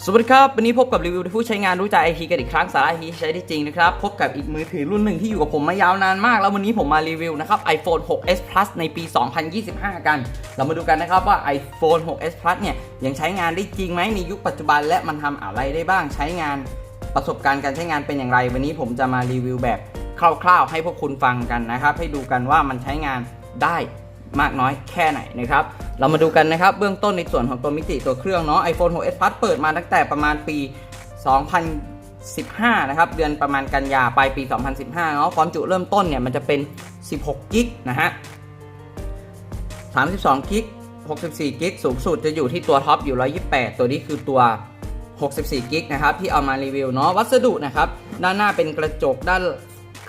สวัสดีครับ วันนี้พบกับรีวิวผู้ใช้งานรู้ใจไอทีกันอีกครั้งสาระไอทีใช้ได้จริงนะครับ พบกับอีกมือถือรุ่นหนึ่งที่อยู่กับผมมายาวนานมาก แล้ววันนี้ผมมารีวิวนะครับ iPhone 6s Plus ในปี 2025 กัน เรามาดูกันนะครับว่า iPhone 6s Plus เนี่ย ยังใช้งานได้จริงไหมในยุคปัจจุบันและมันทำอะไรได้บ้างใช้งานประสบการณ์การใช้งานเป็นอย่างไร วันนี้ผมจะมารีวิวแบบคร่าวๆ ให้พวกคุณฟังกันนะครับให้ดูกันว่ามันใช้งานได้ มากน้อยแค่ไหนนะครับ เรามาดูกันนะครับเบื้องต้นในส่วนของตัวมิติตัวเครื่องเนาะ iPhone 6s Plus เปิดมาตั้งแต่ประมาณปี 2015 นะครับ เดือนประมาณกันยาปลายปี 2015 เนาะ ความจุเริ่มต้นเนี่ยมันจะเป็น 16กิกนะฮะ 32กิก64กิกสูงสุดจะอยู่ที่ตัวท็อปอยู่ 128 ตัวนี้คือตัว 64กิกนะครับที่เอามารีวิวเนาะ วัสดุนะครับ ด้านหน้าเป็นกระจกด้าน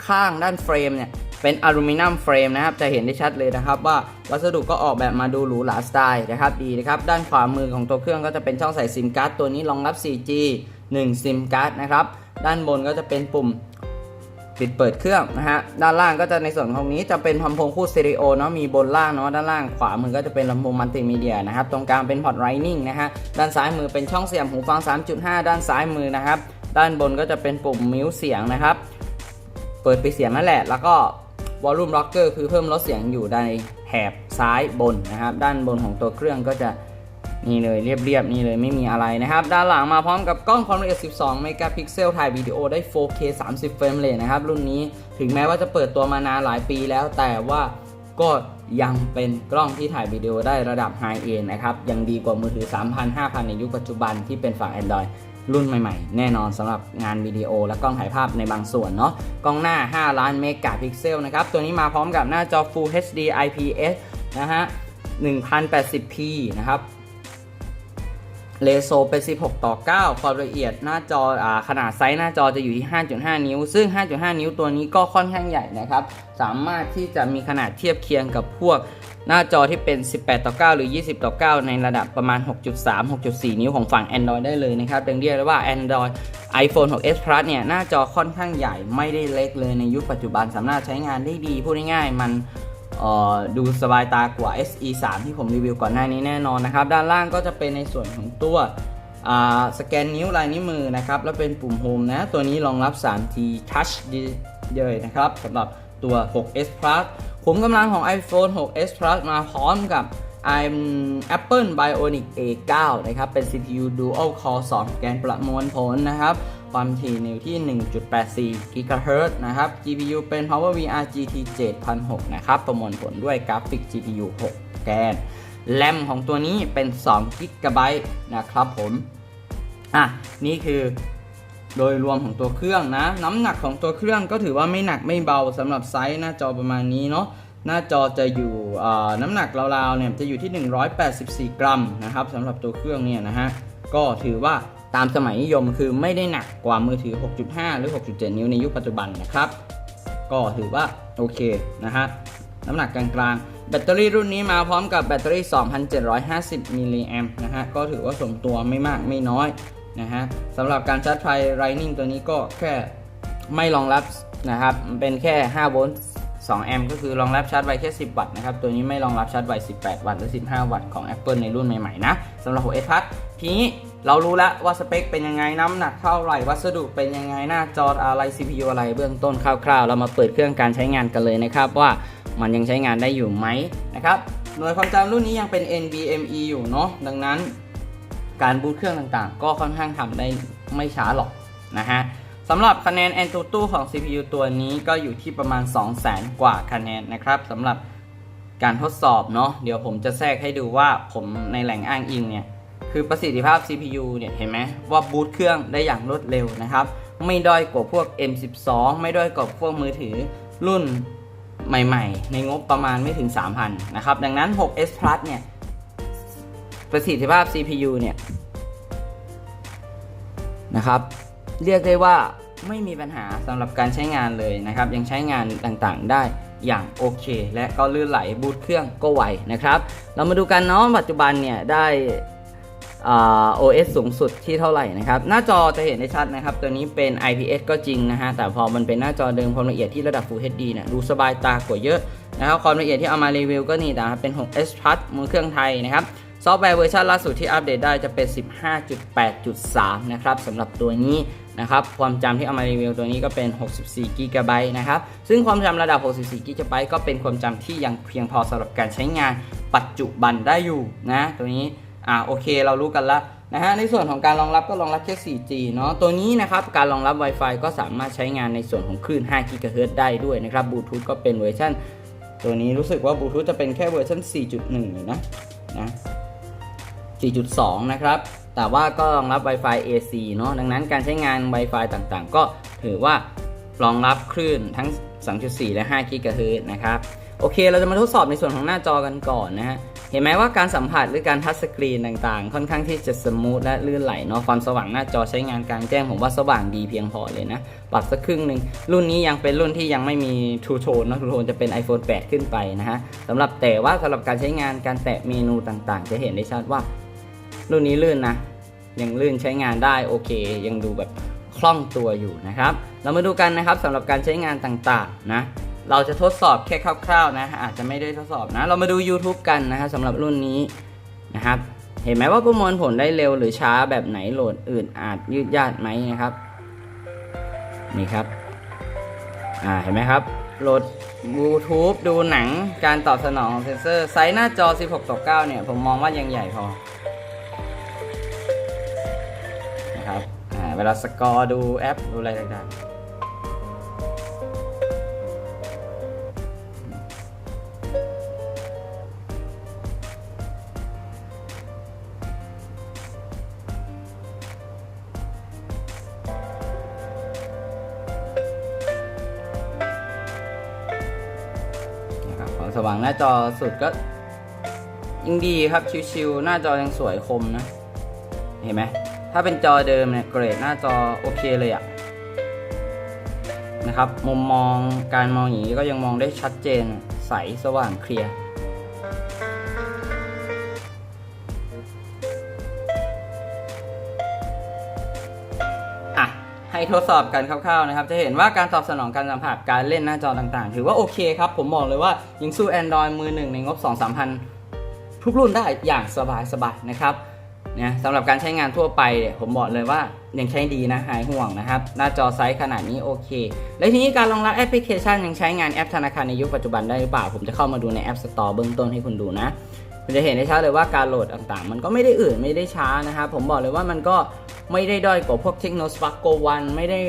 ข้างด้านเฟรมเนี่ย เป็นอลูมิเนียมเฟรมนะครับ จะเห็นได้ชัดเลยนะครับ ว่าวัสดุก็ออกแบบมาดูหรูหราสไตล์นะครับดีนะครับ ด้านขวามือของตัวเครื่องก็จะเป็นช่องใส่ซิมการ์ดตัวนี้รองรับ 4G 1ซิมการ์ดนะครับ ด้านบนก็จะเป็นปุ่มปิดเปิดเครื่องนะฮะ ด้านล่างก็จะในส่วนของนี้จะเป็นลำโพงคู่สเตอริโอเนาะ มีบนล่างเนาะ ด้านล่างขวามือก็จะเป็นลำโพงมัลติมีเดียนะครับ ตรงกลางเป็นพอร์ตไรนิ่งนะฮะ ด้านซ้ายมือเป็นช่องเสียบหูฟัง 3.5 ด้านซ้ายมือนะครับ ด้านบนก็จะเป็นปุ่มมิวเสียงนะครับ เปิดไปเสียงนั่นแหละ แล้วก็ วอลลุ่มล็อกเกอร์คือเพิ่มลดเสียงอยู่ในแถบซ้ายบนนะครับ ด้านบนของตัวเครื่องก็จะนี่เลยเรียบๆนี่เลยไม่มีอะไรนะครับ ด้านหลังมาพร้อมกับกล้องความละเอียด 12 เมกะพิกเซลถ่ายวิดีโอได้ 4K 30 เฟรมเลยนะครับ รุ่นนี้ถึงแม้ว่าจะเปิดตัวมานานหลายปีแล้ว แต่ว่าก็ยังเป็นกล้องที่ถ่ายวิดีโอได้ระดับไฮเอนนะครับ ยังดีกว่ามือถือ 3,000 5,000 ในยุคปัจจุบันที่เป็นฝั่ง Android รุ่นใหม่ๆ แน่นอนสำหรับงานวิดีโอและกล้องถ่ายภาพในบางส่วนเนาะกล้องหน้า 5 ล้านเมกะพิกเซลนะครับ ตัวนี้มาพร้อมกับหน้าจอ Full HD IPS นะฮะ 1080p นะครับ เลโซเป็น 16 ต่อ 9 ความละเอียดหน้าจออขนาดไซส์หน้าจอจะอยู่ที่ 5.5 นิ้ว ซึ่ง 5.5 นิ้วตัวนี้ก็ค่อนข้างใหญ่นะครับ สามารถที่จะมีขนาดเทียบเคียงกับพวกหน้าจอที่เป็น 18 ต่อ 9 หรือ 20 ต่อ 9 ในระดับประมาณ 6.3 6.4 นิ้วของฝั่ง Android ได้เลยนะครับดังเรียกได้ว่า Android iPhone 6s Plus เนี่ย หน้าจอค่อนข้างใหญ่ไม่ได้เล็กเลยในยุคปัจจุบันสามารถใช้งานได้ดี พูดง่ายๆ มัน ดูสบายตากว่า SE 3ที่ผมรีวิวก่อนหน้านี้แน่นอนนะครับ ด้านล่างก็จะเป็นในส่วนของตัวสแกนนิ้วลายนิ้วมือนะครับ แล้วเป็นปุ่มโฮมนะ ตัวนี้รองรับ 3G Touch เลยนะครับสำหรับตัว 6s Plus ขุมกำลังของ iPhone 6s Plus มาพร้อมกับ I'm Apple Bionic A9 นะครับ เป็น CPU Dual Core 2 แกนประมวลผลนะครับ ความถี่อยู่ที่ 1.84 GHz นะครับ GPU เป็น PowerVR GT 7006 นะครับ ประมวลผลด้วยกราฟิก GPU 6 แกน แรมของตัวนี้เป็น2 GB นะครับผม อะ นี่คือโดยรวมของตัวเครื่องนะ น้ำหนักของตัวเครื่องก็ถือว่าไม่หนักไม่เบาสำหรับไซส์หน้าจอประมาณนี้เนาะหน้าจอจะอยู่น้ำหนักราวๆเนี่ยจะอยู่ที่ 184 กรัมนะครับสำหรับตัวเครื่องเนี่ยนะฮะก็ถือว่า ตามสมัยนิยมคือไม่ได้หนักกว่ามือถือ 6.5 หรือ 6.7 นิ้วในยุคปัจจุบันนะครับ ก็ถือว่าโอเคนะฮะน้ำหนักกลางๆ แบตเตอรี่รุ่นนี้มาพร้อมกับแบตเตอรี่ 2,750 มิลลิแอมป์นะฮะ ก็ถือว่าสมตัวไม่มากไม่น้อยนะฮะสำหรับการชาร์จไฟ Lightning ตัวนี้ก็แค่ไม่รองรับนะครับ เป็นแค่ 5 โวลต์ 2 แอมป์ก็คือรองรับชาร์จไวแค่ 10 วัตต์นะครับ ตัวนี้ไม่รองรับชาร์จไว 18 วัตต์หรือ 15 วัตต์ของ Apple ในรุ่นใหม่ๆนะสำหรับ 6s Plus ทีนี้ เรารู้แล้วว่าสเปคเป็นยังไงน้ำหนักเท่าไหร่วัสดุเป็นยังไงหน้าจออะไร CPU อะไรเบื้องต้นคร่าวๆ เรามาเปิดเครื่องการใช้งานกันเลยนะครับ ว่ามันยังใช้งานได้อยู่ไหมนะครับหน่วยความจำรุ่นนี้ยังเป็น NVMe อยู่เนาะดังนั้น การบูตเครื่องต่างๆ ก็ค่อนข้างทำได้ไม่ช้าหรอกนะฮะสำหรับคะแนน AnTuTu ของ CPU ตัวนี้ก็อยู่ที่ประมาณ 200,000 กว่าคะแนนนะครับสำหรับการทดสอบเนาะเดี๋ยวผมจะแทรกให้ดูว่าผมในแหล่งอ้างอิงเนี่ย คือประสิทธิภาพ CPU เนี่ยเห็นไหมว่าบูตเครื่องได้อย่างรวดเร็วนะครับ ไม่ด้อยกว่าพวก M12 ไม่ด้อยกว่าพวกมือถือรุ่นใหม่ๆ ในงบประมาณไม่ถึง 3,000 นะครับ ดังนั้น 6s Plus เนี่ย ประสิทธิภาพ CPU เนี่ยนะครับ เรียกได้ว่าไม่มีปัญหาสำหรับการใช้งานเลยนะครับ ยังใช้งานต่างๆได้อย่างโอเค และก็ลื่นไหลบูตเครื่องก็ไวนะครับ เรามาดูกันเนาะปัจจุบันเนี่ยได้ OS สูงสุดที่เท่าไหร่นะครับ หน้าจอจะเห็นได้ชัดนะครับ ตัวนี้เป็น IPS ก็จริงนะฮะ แต่พอมันเป็นหน้าจอเดิมความละเอียดที่ระดับ Full HD เนี่ยดูสบายตากว่าเยอะนะครับ ความละเอียดที่เอามารีวิวก็นี่นะครับ เป็น 6s Plus มือเครื่องไทยนะครับซอฟต์แวร์เวอร์ชันล่าสุดที่อัปเดตได้จะเป็น 15.8.3 นะครับสำหรับตัวนี้นะครับความจำที่เอามารีวิวตัวนี้ก็เป็น 64 g b นะครับ ซึ่งความจำระดับ 64 g b ก็เป็นความจำที่ยังเพียงพอสำหรับการใช้งานปัจจุบันได้อยู่นะ ตัวนี้ อ่าโอเคเรารู้กันละนะฮะในส่วนของการรองรับก็รองรับแค่ 4G เนาะตัวนี้นะครับการรองรับ Wi-Fi ก็สามารถใช้งานในส่วนของคลื่น5 GHz ได้ด้วยนะครับบลูทูธก็เป็นเวอร์ชันตัวนี้รู้สึกว่าบลูทูธจะเป็นแค่เวอร์ชัน4.1เลยนะนะ4.2 นะครับ แต่ว่าก็รองรับ Wi-Fi AC เนาะดังนั้นการใช้งาน Wi-Fi ต่างๆ ก็ถือว่ารองรับคลื่นทั้ง 2.4 และ5 GHz นะครับ โอเค เราจะมาทดสอบในส่วนของหน้าจอกันก่อนนะฮะ เห็นไหมว่าการสัมผัสหรือการทัชสกรีนต่างๆ ค่อนข้างที่จะสมูทและลื่นไหลเนาะความสว่างหน้าจอใช้งานกลางแจ้งผมว่าสว่างดีเพียงพอเลยนะ ปรับสักครึ่งหนึ่งรุ่นนี้ยังเป็นรุ่นที่ยังไม่มี True Tone นะ True Tone จะเป็น iPhone 8 ขึ้นไปนะฮะสำหรับแต่ว่าสำหรับการใช้งานการแตะเมนูต่างๆ จะเห็นได้ชัดว่า รุ่นนี้ลื่นนะยังลื่นใช้งานได้โอเค ยังดูแบบคล่องตัวอยู่นะครับ เรามาดูกันนะครับสำหรับการใช้งานต่างๆนะ เราจะทดสอบแค่คร่าวๆนะอาจจะไม่ได้ทดสอบนะ เรามาดู YouTube กันนะครับสำหรับรุ่นนี้นะครับ เห็นไหมว่าประมวลผลได้เร็วหรือช้าแบบไหนโหลดอื่นอาจยืดยาดไหมนะครับ นี่ครับ อ่าเห็นไหมครับ โหลด YouTube ดูหนังการตอบสนองของเซนเซอร์ไซส์หน้าจอ 16ต่อ9เนี่ย ผมมองว่ายังใหญ่พอนะครับอ่าเวลาสกอร์ดูแอป ดูอะไรต่างๆ วามสว่างหน้าจอสุดก็ยิ่งดีครับชิวๆหน้าจอยังสวยคมนะ เห็นไหมถ้าเป็นจอเดิมเนี่ยเกรดหน้าจอโอเคเลยอะนะครับมุมมองการมองอย่างนี้ก็ยังมองได้ชัดเจนใสสว่างเคลียร์ ทดสอบกันคร่าวๆนะครับ จะเห็นว่าการตอบสนองการสัมผัสการเล่นหน้าจอต่างๆ ถือว่าโอเคครับ ผมบอกเลยว่ายังสู้ Android มือหนึ่งในงบ 2-3พันทุกรุ่นได้อย่างสบายๆนะครับนะสำหรับการใช้งานทั่วไปเนี่ยผมบอกเลยว่ายังใช้ดีนะหายห่วงนะครับ หน้าจอไซส์ขนาดนี้โอเค และทีนี้การรองรับแอปพลิเคชันยังใช้งานแอปธนาคารในยุคปัจจุบันได้หรือเปล่า ผมจะเข้ามาดูใน App Store เบื้องต้นให้คุณดูนะ คุณจะเห็นได้ชัดเลยว่าการโหลดต่างๆ มันก็ไม่ได้อื่นไม่ได้ช้านะครับ ผมบอกเลยว่ามันก็ไม่ได้ด้อยกว่าพวก Techno Spark Go 1ไม่ได้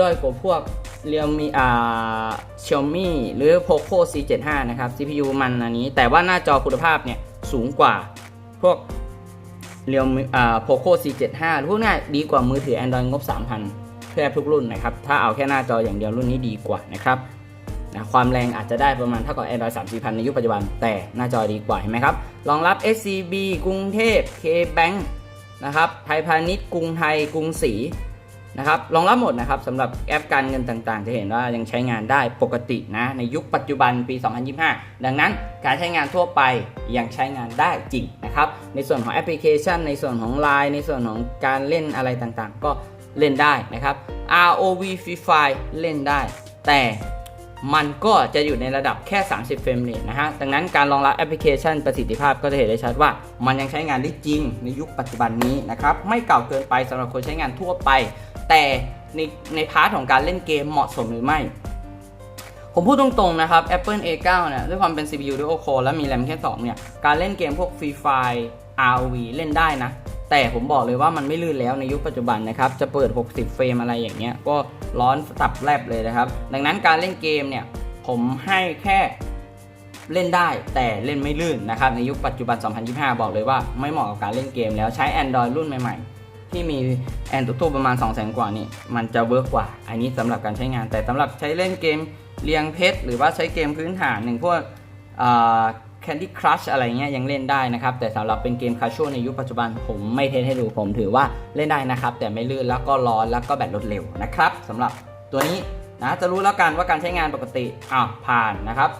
ด้อยกว่าพวกเรียมีอ่า Xiaomi หรือ Poco C75 นะครับ CPU มันอันนี้ แต่ว่าหน้าจอคุณภาพเนี่ยสูงกว่าพวกเรียมีอ่า Poco C75 พวกเนี้ยดีกว่ามือถือ Android งบ 3,000แทบทุกรุ่นนะครับ ถ้าเอาแค่หน้าจออย่างเดียวรุ่นนี้ดีกว่านะครับ นะความแรงอาจจะได้ประมาณเท่ากับ Android 3 4 0 0 ในยุคปัจจุบัน แต่หน้าจอดีกว่าเห็นไหมครับรองรับ SCB กรุงเทพ KBank นะครับไทยพาณิชย์กรุงไทยกรุงศรีนะครับรองรับหมดนะครับสำหรับแอปการเงินต่างๆ จะเห็นว่ายังใช้งานได้ปกตินะในยุคปัจจุบันปี 2025 ดังนั้นการใช้งานทั่วไปยังใช้งานได้จริงนะครับในส่วนของแอปพลิเคชัน ในส่วนของ Line ในส่วนของการเล่นอะไรต่างๆ ก็เล่นได้นะครับ ROV Free Fire เล่นได้ แต่ มันก็จะอยู่ในระดับแค่ 30 เฟรมเรทนะฮะ ดังนั้นการรองรับแอปพลิเคชันประสิทธิภาพก็จะเห็นได้ชัดว่า มันยังใช้งานได้จริงในยุคปัจจุบันนี้นะครับ ไม่เก่าเกินไปสำหรับคนใช้งานทั่วไป แต่ในในพาร์ทของการเล่นเกมเหมาะสมหรือไม่ ผมพูดตรงๆนะครับ Apple A9 เนี่ยด้วยความเป็น CPU Dual Core และมีแรมแค่ 2 เนี่ย การเล่นเกมพวก Free Fire ROV เล่นได้นะ แต่ผมบอกเลยว่ามันไม่ลื่นแล้วในยุคปัจจุบันนะครับจะเปิด 60 เฟรมอะไรอย่างเงี้ยก็ร้อนตับแลบเลยนะครับ ดังนั้นการเล่นเกมเนี่ยผมให้แค่เล่นได้แต่เล่นไม่ลื่นนะครับในยุคปัจจุบัน 2025 บอกเลยว่าไม่เหมาะกับการเล่นเกมแล้วใช้ Android รุ่นใหม่ ๆ ที่มีแอนตุโตประมาณ 2 0 0 0 0 0 กว่านี่มันจะเวิร์กกว่า อันนี้สำหรับการใช้งานแต่สำหรับใช้เล่นเกมเรียงเพชรหรือว่าใช้เกมพื้นฐานหนึ่งพวก Candy Crush อะไรเงี้ยยังเล่นได้นะครับ แต่สำหรับเป็นเกมคาช a l ในยุคปัจจุบันผมไม่เทสให้ดูผมถือว่าเล่นได้นะครับ แต่ไม่ลื่นแล้วก็ร้อนแล้วก็แบตลดเร็วนะครับสำหรับตัวนี้นะจะรู้แล้วกันว่าการใช้งานปกติอ้าวผ่านนะครับ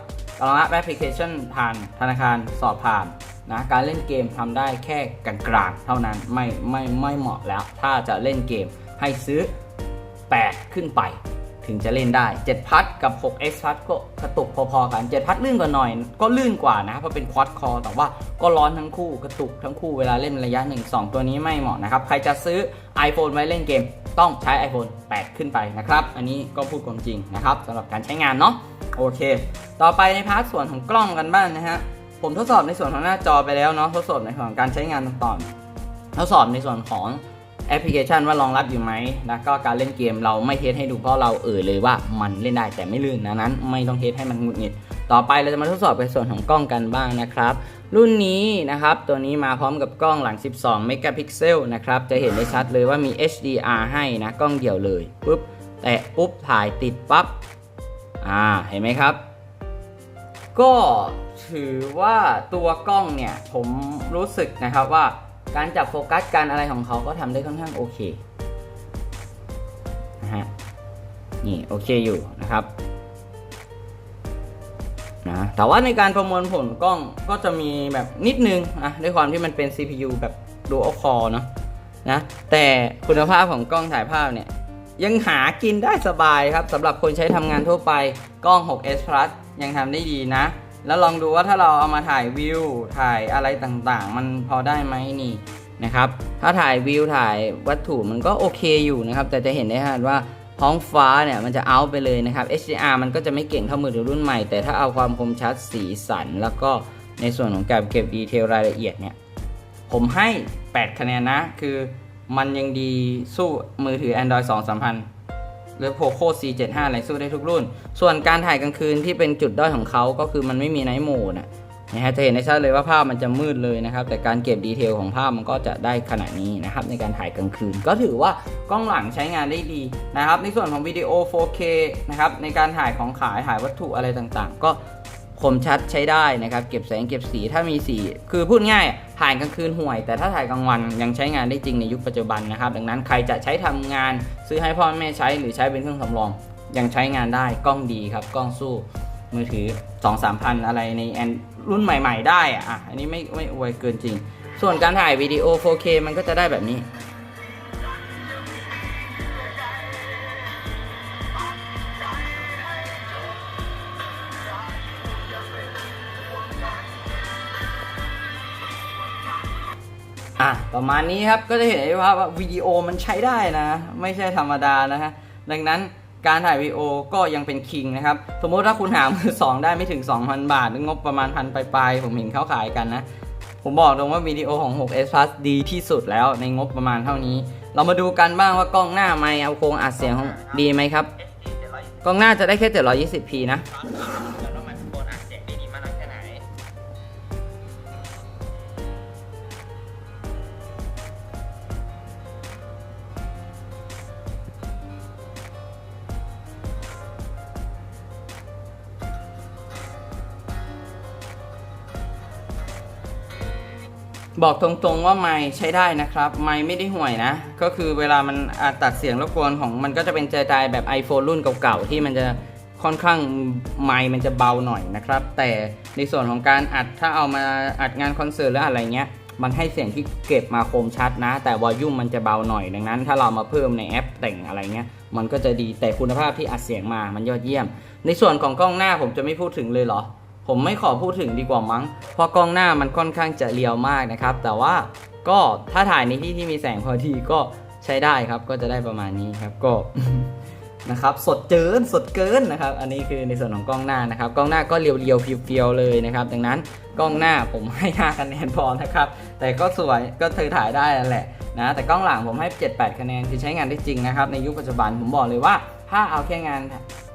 รองรับแอปพลิเคชันผ่านธนาคารสอบผ่านนะการเล่นเกมทำได้แค่กลางๆเท่านั้นไม่ไม่ไม่เหมาะแล้ว ถ้าจะเล่นเกมให้ซื้อ 8 ขึ้นไป ถึงจะเล่นได้ 7 พัทกับ 6x พัทก็กระตุกพอๆกัน 7 พัทลื่นกว่าหน่อย ก็ลื่นกว่านะเพราะเป็นควอดคอแต่ว่าก็ร้อนทั้งคู่กระตุกทั้งคู่เวลาเล่นระยะ 1 2 ตัวนี้ไม่เหมาะนะครับ ใครจะซื้อ iPhone ไว้เล่นเกม ต้องใช้ iPhone 8 ขึ้นไปนะครับ อันนี้ก็พูดความจริงนะครับสำหรับการใช้งานเนาะโอเค ต่อไปในพาร์ทส่วนของกล้องกันบ้างนะฮะผมทดสอบในส่วนของหน้าจอไปแล้วเนาะทดสอบในส่วนของการใช้งานต่างๆทดสอบในส่วนของ แอปพลิเคชันว่ารองรับอยู่ไหมแล้วก็การเล่นเกมเราไม่เทสให้ดูเพราะเราเอ่ยเลยว่ามันเล่นได้แต่ไม่ลื่นดังนั้น ไม่ต้องเทสให้มันหงุดหงิด ต่อไปเราจะมาทดสอบในส่วนของกล้องกันบ้างนะครับ รุ่นนี้นะครับ ตัวนี้มาพร้อมกับกล้องหลัง 12 เมกะพิกเซลนะครับ จะเห็นได้ชัดเลยว่ามี HDR ให้นะกล้องเดี่ยวเลยปุ๊บแตะปุ๊บถ่ายติดปั๊บอ่าเห็นไหมครับ ก็ถือว่าตัวกล้องเนี่ยผมรู้สึกนะครับว่า การจับโฟกัสการอะไรของเขาก็ทำได้ค่อนข้างโอเคนะฮะนี่โอเคอยู่นะครับนะแต่ว่าในการประมวลผลกล้องก็จะมีแบบนิดนึงนะด้วยความที่มันเป็น CPU แบบ Dual Core เนอะนะแต่คุณภาพของกล้องถ่ายภาพเนี่ยยังหากินได้สบายครับสำหรับคนใช้ทำงานทั่วไปกล้อง 6s plus ยังทำได้ดีนะ แล้วลองดูว่าถ้าเราเอามาถ่ายวิวถ่ายอะไรต่างๆ มันพอได้ไหมนี่นะครับ ถ้าถ่ายวิวถ่ายวัตถุมันก็โอเคอยู่นะครับ แต่จะเห็นได้ชัดว่าท้องฟ้าเนี่ยมันจะเอาไปเลยนะครับ HDR มันก็จะไม่เก่งเท่ามือถือรุ่นใหม่ แต่ถ้าเอาความคมชัดสีสัน แล้วก็ในส่วนของการเก็บดีเทลรายละเอียดเนี่ย ผมให้ 8 คะแนนนะ คือมันยังดีสู้มือถือ Android 2 3000 หรือ Poco C75 อะไรสู้ได้ทุกรุ่น ส่วนการถ่ายกลางคืนที่เป็นจุดด้อยของเขาก็คือมันไม่มีไนท์โหมดนะนะฮะจะเห็นได้ชัดเลยว่าภาพมันจะมืดเลยนะครับ แต่การเก็บดีเทลของภาพมันก็จะได้ขนาดนี้นะครับ ในการถ่ายกลางคืน ก็ถือว่ากล้องหลังใช้งานได้ดีนะครับ ในส่วนของวิดีโอ 4K นะครับในการถ่ายของขายถ่ายวัตถุอะไรต่างๆ ก็ คมชัดใช้ได้นะครับ เก็บแสงเก็บสีถ้ามีสี คือพูดง่ายถ่ายกลางคืนห่วย แต่ถ้าถ่ายกลางวันยังใช้งานได้จริงในยุคปัจจุบันนะครับ ดังนั้นใครจะใช้ทำงาน ซื้อให้พ่อแม่ใช้หรือใช้เป็นเครื่องสำรอง ยังใช้งานได้กล้องดีครับ กล้องสู้มือถือ 2 3พันอะไรในแอนรุ่นใหม่ ๆ ได้อะอะอันนี้ไม่ไม่อวยเกินจริง ส่วนการถ่ายวิดีโอ 4K มันก็จะได้แบบนี้ อะประมาณนี้ครับก็จะเห็นได้ว่าวิดีโอมันใช้ได้นะ ไม่ใช่ธรรมดานะฮะดังนั้นการถ่ายวิดีโอก็ยังเป็นคิงนะครับ สมมติถ้าคุณหามือสองได้ไม่ถึง 2,000 บาทงบประมาณพันปลายๆผมเห็นเขาขายกันนะ ผมบอกตรงว่าวิดีโอของ 6s plus ดีที่สุดแล้วในงบประมาณเท่านี้ เรามาดูกันบ้างว่ากล้องหน้าไมเอาโครงอัดเสียงของดีไหมครับ กล้องหน้าจะได้แค่ 720p นะ บอกตรงๆว่าไมค์ใช้ได้นะครับ ไมค์ไม่ได้ห่วยนะ ก็คือเวลามันอาจตัดเสียงรบกวนของมันก็จะเป็นเจไดแบบ iPhone รุ่นเก่าๆ ที่มันจะค่อนข้างไมค์มันจะเบาหน่อยนะครับ แต่ในส่วนของการอัดถ้าเอามาอัดงานคอนเสิร์ตหรืออะไรเงี้ยมันให้เสียงที่เก็บมาคมชัดนะ แต่วอลลุ่มมันจะเบาหน่อยดังนั้น ถ้าเรามาเพิ่มในแอปแต่งอะไรเงี้ยมันก็จะดีแต่คุณภาพที่อัดเสียงมามันยอดเยี่ยม ในส่วนของกล้องหน้าผมจะไม่พูดถึงเลยเหรอ ผมไม่ขอพูดถึงดีกว่ามั้ง เพราะกล้องหน้ามันค่อนข้างจะเรียวมากนะครับ แต่ว่าก็ถ้าถ่ายในที่ที่มีแสงพอดีก็ใช้ได้ครับ ก็จะได้ประมาณนี้ครับก็นะครับ สดเกินสดเกินนะครับ อันนี้คือในส่วนของกล้องหน้านะครับ กล้องหน้าก็เรียวๆเฟียวๆเลยนะครับ ดังนั้นกล้องหน้าผมให้5คะแนนพอนะครับ แต่ก็สวยก็เธอถ่ายได้นั่นแหละนะ แต่กล้องหลังผมให้ 7-8 คะแนนคือใช้งานได้จริงนะครับ ในยุคปัจจุบันผมบอกเลยว่า ถ้าเอาแค่งาน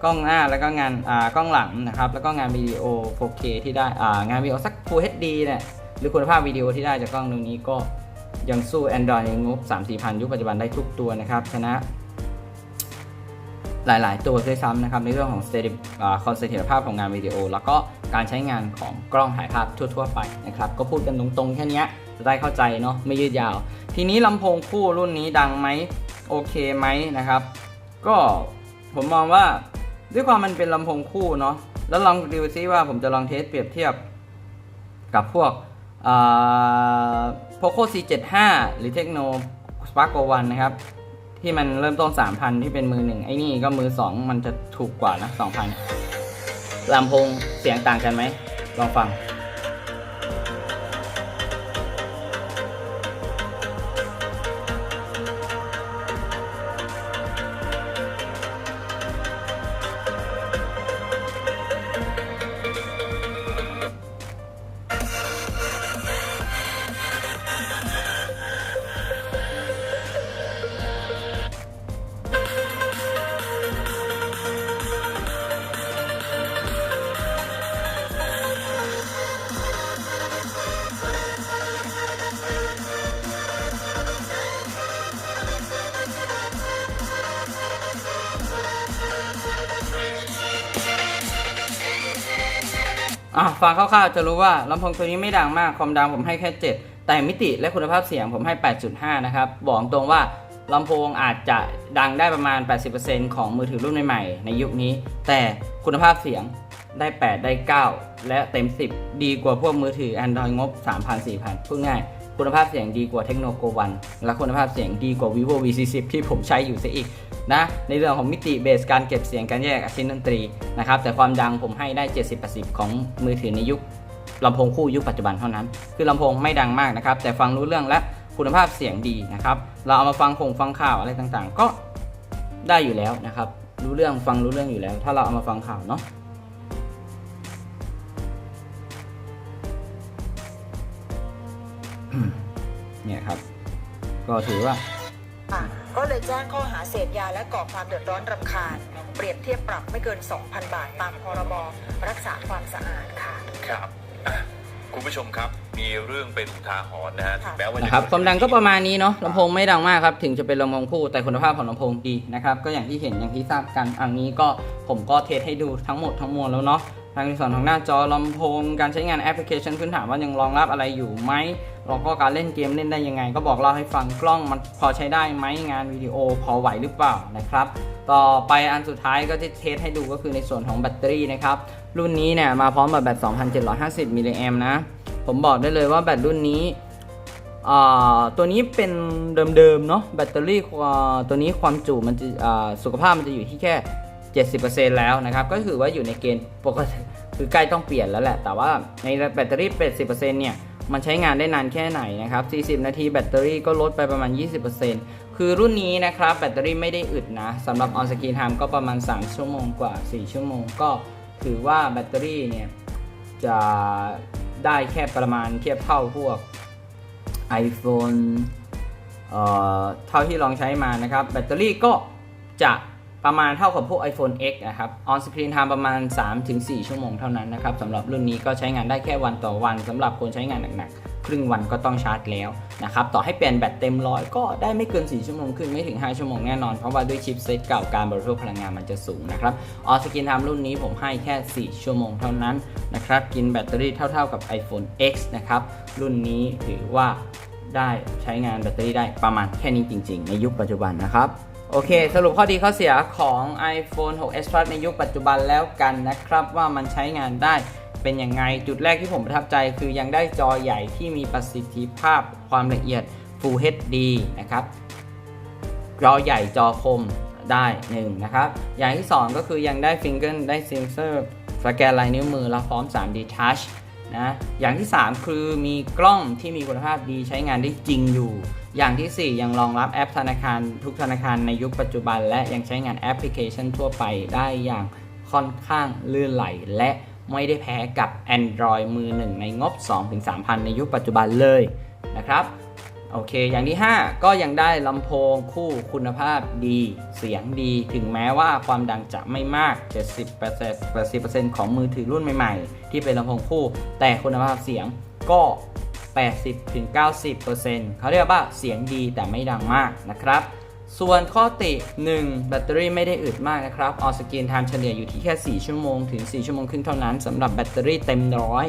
กล้องหน้าแล้วก็งานอ่ากล้องหลังนะครับแล้วก็งานวิดีโอ 4K ที่ได้อ่างานวิดีโอสัก Full HD เนี่ยหรือคุณภาพวิดีโอที่ได้จากกล้องตัวนี้ก็ยังสู้ Android ในงบ 3-4 พันยุคปัจจุบันได้ทุกตัวนะครับชนะ หลาย ๆ ตัวด้วยซ้ำนะครับ ในเรื่องของเสถียรคอนเสถียรภาพของงานวิดีโอ แล้วก็การใช้งานของกล้องถ่ายภาพทั่ว ๆ ไปนะครับ ก็พูดกันตรง ๆ แค่นี้จะได้เข้าใจเนาะไม่ยืดยาว ทีนี้ลำโพงคู่รุ่นนี้ดังไหมโอเคไหมนะครับ ก็ ผมมองว่าด้วยความมันเป็นลำโพงคู่เนาะแล้วลองดูซิว่าผมจะลองเทสเปรียบเทียบกับพวกอ่า Poco C75 หรือ Tecno Spark Go 1นะครับ ที่มันเริ่มต้น 3,000 ที่เป็นมือหนึ่งไอ้นี่ก็มือ 2 มันจะถูกกว่านะ 2,000ลำโพงเสียงต่างกันไหม ลองฟัง ฟังคร่าวๆจะรู้ว่าลำโพงตัวนี้ไม่ดังมากความดังผมให้แค่ 7 แต่มิติและคุณภาพเสียงผมให้ 8.5 นะครับ บอกตรงว่าลำโพงอาจจะดังได้ประมาณ 80%ของมือถือรุ่นใหม่ๆในยุคนี้ แต่คุณภาพเสียงได้ 8 ได้ 9 และเต็ม 10 ดีกว่าพวกมือถือ Android งบ 3,000 4,000พูดง่าย คุณภาพเสียงดีกว่าเทคโนโกวันและคุณภาพเสียงดีกว่า vivo v40 ที่ผมใช้อยู่ซะอีกนะในเรื่องของมิติเบสการเก็บเสียงการแยกชิ้นดนตรีนะครับแต่ความดังผมให้ได้ 70-80 ของมือถือในยุคลำโพงคู่ยุคปัจจุบันเท่านั้น คือลำโพงไม่ดังมากนะครับแต่ฟังรู้เรื่องและคุณภาพเสียงดีนะครับเราเอามาฟังคงฟังข่าวอะไรต่างๆ ก็ได้อยู่แล้วนะครับรู้เรื่องฟังรู้เรื่องอยู่แล้ว ถ้าเราเอามาฟังข่าวเนาะ เนี่ยครับ ก็ถือว่าค่ะก็เลยแจ้งข้อหาเสพยาและก่อความเดือดร้อนรำคาญ เปรียบเทียบปรับไม่เกิน 2,000 บาทตามพรบรักษาความสะอาดค่ะ ครับอะคุณผู้ชมครับ มีเรื่องเป็นอุทาหรณ์นะฮะถึงแม้ว่าจะนะครับความดังก็ประมาณนี้เนาะลำโพงไม่ดังมากครับถึงจะเป็นลำโพงคู่แต่คุณภาพของลำโพงดีนะครับก็อย่างที่เห็นอย่างที่ทราบกันอันนี้ก็ผมก็เทสให้ดูทั้งหมดทั้งมวลแล้วเนาะ ทางในส่วนของหน้าจอลำโพง การใช้งานแอปพลิเคชันพื้นฐานว่ายังรองรับอะไรอยู่ไหมแล้วก็การเล่นเกมเล่นได้ยังไง ก็บอกเล่าให้ฟังกล้องมันพอใช้ได้ไหมงานวิดีโอพอไหวหรือเปล่านะครับ ต่อไปอันสุดท้ายก็ที่เทสให้ดูก็คือในส่วนของแบตเตอรี่นะครับ รุ่นนี้เนี่ยมาพร้อมกับแบต 2,750มิลลิแอมนะ ผมบอกได้เลยว่าแบตรุ่นนี้ตัวนี้เป็นเดิมๆเนาะแบตเตอรี่ตัวนี้ความจุมันจะสุขภาพมันจะอยู่ที่แค่ 70%แล้วนะครับ ก็คือว่าอยู่ในเกณฑ์ปกติคือใกล้ต้องเปลี่ยนแล้วแหละ แต่ว่าในแบตเตอรี่ 80%เนี่ยมันใช้งานได้นานแค่ไหนนะครับ 40 นาทีแบตเตอรี่ก็ลดไปประมาณ 20%คือรุ่นนี้นะครับแบตเตอรี่ไม่ได้อึดนะสำหรับ on screen time ก็ประมาณ 3 ชั่วโมงกว่า 4 ชั่วโมง ก็ถือว่าแบตเตอรี่เนี่ยจะได้แค่ประมาณเทียบเท่าพวก iPhone เอ่อเท่าที่ลองใช้มานะครับ แบตเตอรี่ก็จะ ประมาณเท่ากับพวก iPhone X นะครับ on screen time ประมาณ 3-4 ชั่วโมงเท่านั้นนะครับสำหรับรุ่นนี้ก็ใช้งานได้แค่วันต่อวันสำหรับคนใช้งานหนักๆ ครึ่งวันก็ต้องชาร์จแล้วนะครับต่อให้เปลี่ยนแบตเต็มร้อยก็ได้ไม่เกิน 4 ชั่วโมงครึ่งไม่ถึง 5 ชั่วโมงแน่นอน เพราะว่าด้วยชิปเซตเก่าการบริโภคพลังงานมันจะสูงนะครับ on screen time รุ่นนี้ผมให้แค่ 4 ชั่วโมงเท่านั้นนะครับกินแบตเตอรี่เท่า ๆกับ iPhone X นะครับรุ่นนี้ถือว่าได้ใช้งานแบตเตอรี่ได้ประมาณแค่นี้จริง ๆ ในยุคปัจจุบันนะครับ โอเค สรุปข้อดีข้อเสียของ iPhone 6s Plus ในยุคปัจจุบันแล้วกันนะครับ ว่ามันใช้งานได้เป็นยังไง จุดแรกที่ผมประทับใจคือยังได้จอใหญ่ที่มีประสิทธิภาพความละเอียด Full HD นะครับ จอใหญ่จอคมได้หนึ่งนะครับ อย่างที่ 2 ก็คือยังได้ฟิงเกิลได้เซนเซอร์สแกนลายนิ้วมือและพร้อม 3D Touch นะ อย่างที่ 3 คือมีกล้องที่มีคุณภาพดีใช้งานได้จริงอยู่ อย่างทีสี่ 4 ยังรองรับแอปธนาคารทุกธนาคารในยุคปัจจุบัน และยังใช้งานแอปพลิเคชันทั่วไปได้อย่างค่อนข้างลื่นไหล และไม่ได้แพ้กับ Android มือหนึ่งในงบ 2-3,000 ในยุคปัจจุบันเลยนะครับโอเค อย่างที่ 5 ก็ยังได้ลำโพงคู่คุณภาพดี เสียงดี ถึงแม้ว่าความดังจะไม่มาก 70% 80%ของมือถือรุ่นใหม่ ๆ ที่เป็นลำโพงคู่ แต่คุณภาพเสียงก็ 80-90%เขาเรียกว่าเสียงดีแต่ไม่ดังมากนะครับ ส่วนข้อติ 1 แบตเตอรี่ไม่ได้อึดมากนะครับ ออสกินไทม์เฉลี่ยอยู่ที่แค่ 4 ชั่วโมงถึง 4 ชั่วโมงครึ่งเท่านั้นสำหรับแบตเตอรี่เต็มร้อย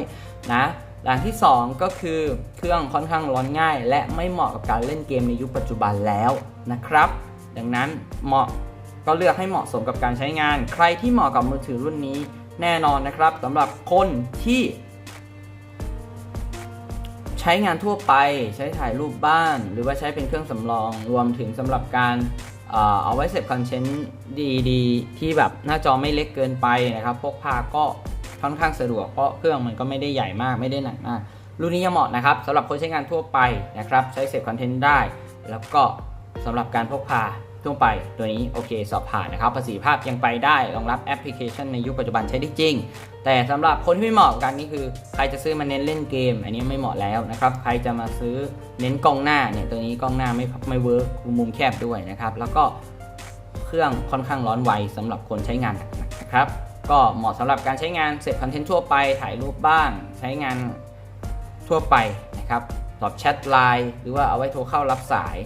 นะอย่างที่ 2 ก็คือเครื่องค่อนข้างร้อนง่าย และไม่เหมาะกับการเล่นเกมในยุคปัจจุบันแล้วนะครับ ดังนั้นเหมาะก็เลือกให้เหมาะสมกับการใช้งาน ใครที่เหมาะกับมือถือรุ่นนี้แน่นอนนะครับสำหรับคนที่ ช้ช้งานทั่วไปใช้ถ่ายรูปบ้าน หรือว่าใช้เป็นเครื่องสำรองรวมถึงสำหรับการเอ่อเอาไว้เสพคอนเทนต์ดีๆ ที่แบบหน้าจอไม่เล็กเกินไปนะครับพกพาก็ค่อนข้างสะดวกเพราะเครื่องมันก็ไม่ได้ใหญ่มากไม่ได้หนักมากรุ่นนี้ยังเหมาะนะครับสำหรับคนใช้งานทั่วไปนะครับใช้เสพคอนเทนต์ได้ แล้วก็สำหรับการพกพาทั่วไปตัวนี้โอเคสอบผ่านนะครับประสิทธิภาพยังไปได้รองรับแอปพลิเคชันในยุคปัจจุบันใช้ได้จริง แต่สำหรับคนที่ไม่เหมาะกันนี่คือ ใครจะซื้อมาเน้นเล่นเกม อันนี้ไม่เหมาะแล้วนะครับ ใครจะมาซื้อเน้นกล้องหน้าเนี่ยตัวนี้กล้องหน้าไม่ไม่เวิร์กมุมแคบด้วยนะครับ แล้วก็เครื่องค่อนข้างร้อนไวสำหรับคนใช้งานนะครับ ก็เหมาะสำหรับการใช้งานเสร็จคอนเทนต์ทั่วไปถ่ายรูปบ้าง ใช้งานทั่วไปนะครับตอบแชทไลน์หรือว่าเอาไว้โทรเข้ารับสาย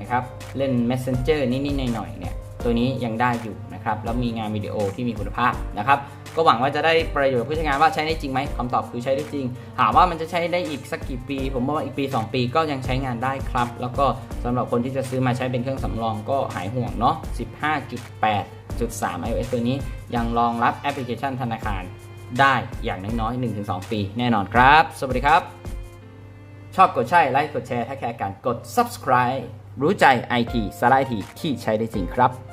นะครับ เล่น Messenger นิดๆหน่อยๆเนี่ยตัวนี้ยังได้อยู่ นะครับแล้วมีงานวิดีโอที่มีคุณภาพนะครับก็หวังว่าจะได้ประโยชน์ผู้ใช้งานว่าใช้ได้จริงไหมคำตอบคือใช้ได้จริง ถามว่ามันจะใช้ได้อีกสักกี่ปี ผมว่าอีกปี 2 ปีก็ยังใช้งานได้ครับ แล้วก็สำหรับคนที่จะซื้อมาใช้เป็นเครื่องสำรองก็หายห่วงเนาะ15.8.3 iOS ตัวนี้ยังรองรับแอปพลิเคชันธนาคารได้อย่างน้อยๆ 1-2 ปี แน่นอนครับ สวัสดีครับ ชอบกดใช่ไลค์กดแชร์ถ้าแค่การกด subscribe รู้ใจ IT สไลด์ทีที่ใช้ได้จริงครับ